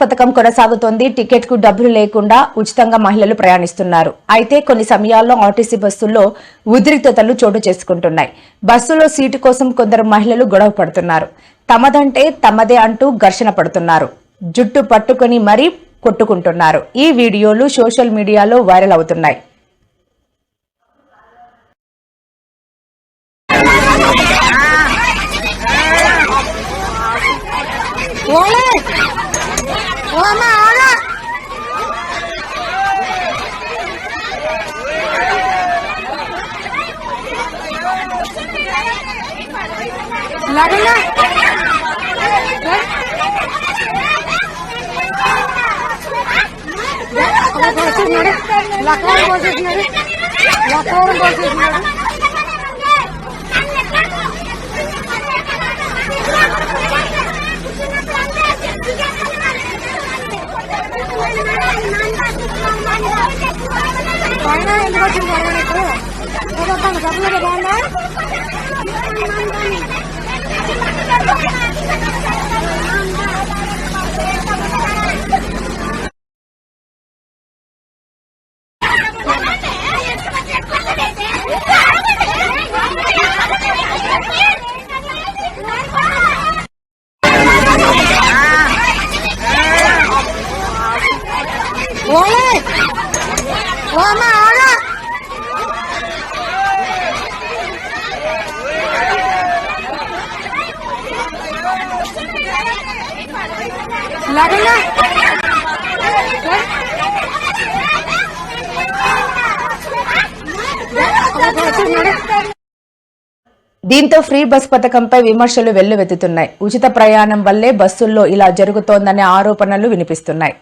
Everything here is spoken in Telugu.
పథకం కొనసాగుతోంది. టికెట్కు డబ్బులు లేకుండా ఉచితంగా మహిళలు ప్రయాణిస్తున్నారు. అయితే కొన్ని సమయాల్లో ఆర్టీసీ బస్సుల్లో ఉద్రిక్తతలు చోటు చేసుకుంటున్నాయి. బస్సులో సీటు కోసం కొందరు మహిళలు గొడవ పడుతున్నారు. తమదంటే తమదే అంటూ ఘర్షణ పడుతున్నారు. జుట్టు పట్టుకుని మరీ కొట్టుకుంటున్నారు. ఈ వీడియోలు సోషల్ మీడియాలో వైరల్ అవుతున్నాయి. ఓలే! Lakukan lakukan lakukan. పైన ఎందుకు వచ్చింది పైన నీకు చూడొద్దాను డబ్బులు బాగుందా ఓలే దీంతో ఫ్రీ బస్ పథకంపై విమర్శలు వెల్లువెత్తుతున్నాయి. ఉచిత ప్రయాణం వల్లే బస్సుల్లో ఇలా జరుగుతోందనే ఆరోపణలు వినిపిస్తున్నాయి.